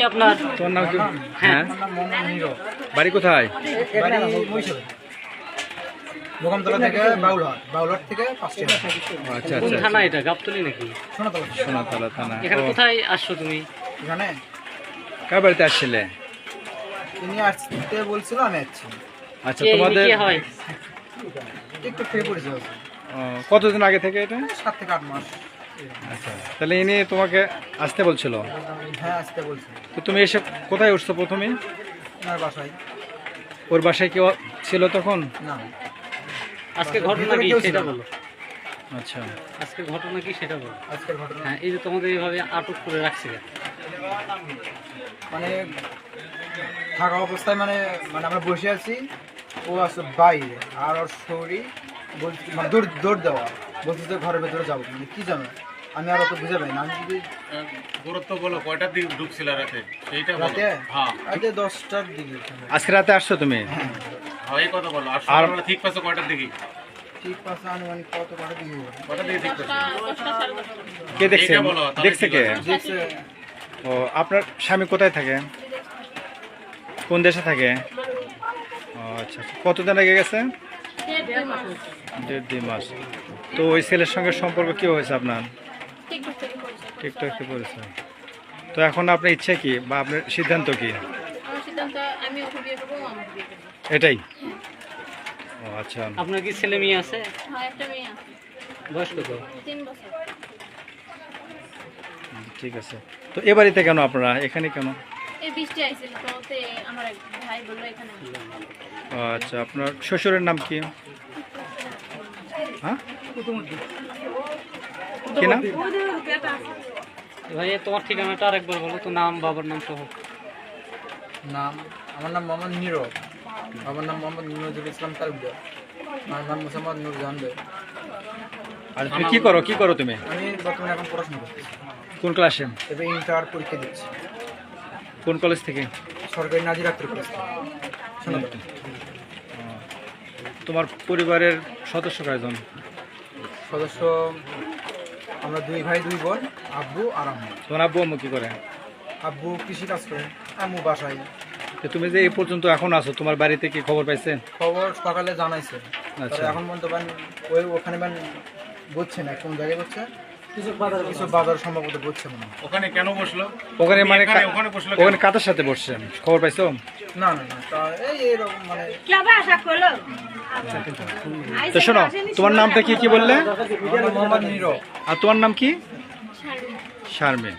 কি আপনার? তোমার নাম কি? হ্যাঁ। বাড়ি কোথায়? মোকামতলা থেকে বাউলহাট। বাউলহাট থেকে আচ্ছা কোন থানা এটা? গাবতলি নাকি? শোনাতলা সোনাতলা থানা। এখানে কোথায় আসছো তুমি? এখানে? কার বাড়িতে আসছিলে? তিনি আসতে বলছিল আমি আসছি। আচ্ছা তোমাদের কে হয়? একটু ফ্রি পরিচয় ও, কতদিন আগে থেকে এটা? সাত থেকে আট মাস। আচ্ছা তাহলে ইনি তোমাকে আসতে বলছিল? হ্যাঁ আসতে তো তুমি এসে কোথায় উঠছো প্রথমে? ওনার বাসায়। ওর বাসায় কেউ ছিল তখন? না। আজকে ঘটনা কি সেটা বলো। আচ্ছা। আজকে ঘটনা কি সেটা বলো। আজকের ঘটনা। হ্যাঁ এই যে তোমাদের এইভাবে আটক করে রাখছে মানে থাকা অবস্থায় মানে মানে আমরা বসে আছি ও আছে বাইরে আর ওর শরীর বলছে মানে দৌড় দৌড় দেওয়া। বলছে যে ঘরের ভেতরে যাব। মানে কি জানো? আমি আর অত বুঝে পাই না। আমি যদি গুরুত্ব বলো কয়টার দিকে ঢুকছিল রাতে? সেইটা বলো। রাতে? হ্যাঁ। রাতে দশটার দিকে আজকে রাতে আসছো তুমি? হ্যাঁ। হ্যাঁ এই কথা বলো। আর সকালবেলা ঠিক পাচ্ছ কয়টার দিকে? ঠিক পাঁচটা আনুমানিক কত কটা দিকে হবে? দিকে ঠিক পাচ্ছ কে দেখছে? এইটা বলো, তাহলে দেখছে কে? দেখছে। ও আপনার স্বামী কোথায় থাকে? কোন দেশে থাকে? ও আচ্ছা আচ্ছা। কতদিন আগে গেছে? দেড় দুই মাস। তো ওই ছেলের সঙ্গে সম্পর্ক কি হয়েছে আপনার? টিকটক কি তো এখন আপনার ইচ্ছা কি বা আপনার সিদ্ধান্ত কি? আমার সিদ্ধান্ত আমি ওকে বিয়ে করব ও এটাই? আচ্ছা। আপনার কি ছেলে মেয়ে আছে? হ্যাঁ একটা মেয়ে আছে। বয়স কত? ঠিক আছে। তো এ বাড়িতে কেন আপনারা? এখানে কেন? এই বৃষ্টি আইছিল তো তে আমার এক ভাই বলল এখানে ও আচ্ছা। আপনার শ্বশুরের নাম কি? হ্যাঁ? কি নাম? ভাই তোমার ঠিকানাটা আরেকবার বলো তো নাম বাবার নাম সহ। নাম আমার নাম মোহাম্মদ নীরব আমার নাম মোহাম্মদ নজরুল ইসলাম তালুকদার। আমার নাম মোহাম্মদ নুরজাহান বে আর তুমি কি করো কি করো তুমি? আমি বর্তমানে এখন পড়াশোনা করছি কোন ক্লাসে? এবার ইন্টার পরীক্ষা দিচ্ছি। কোন কলেজ থেকে? সরকারি নাজির আক্তার কলেজ তোমার পরিবারের সদস্য কয়জন? সদস্য আমরা দুই ভাই দুই বোন আব্বু আর আম্মু। তোমার আব্বু আম্মু কি করে? আব্বু কৃষি কাজ করে আম্মু বাসায়। তো তুমি যে এই পর্যন্ত এখন আছো তোমার বাড়িতে কি খবর পাইছেন? খবর সকালে জানাইছে। আচ্ছা। এখন মনে মানে ওই ওখানে মানে বুঝছে না কোন জায়গায় বুঝছে? কিছু বাজার সম্ভবত বুঝছে মনে ওখানে কেন বসল? ওখানে মানে ওখানে বসল ওখানে কাদের সাথে বসছেন? খবর পাইছো? না না না এই এরকম মানে তো শোনো তোমার নামটা কি কি বললে? নাম মোহাম্মদ নীরব। আর তোমার নাম কি? শারমিন। শারমিন।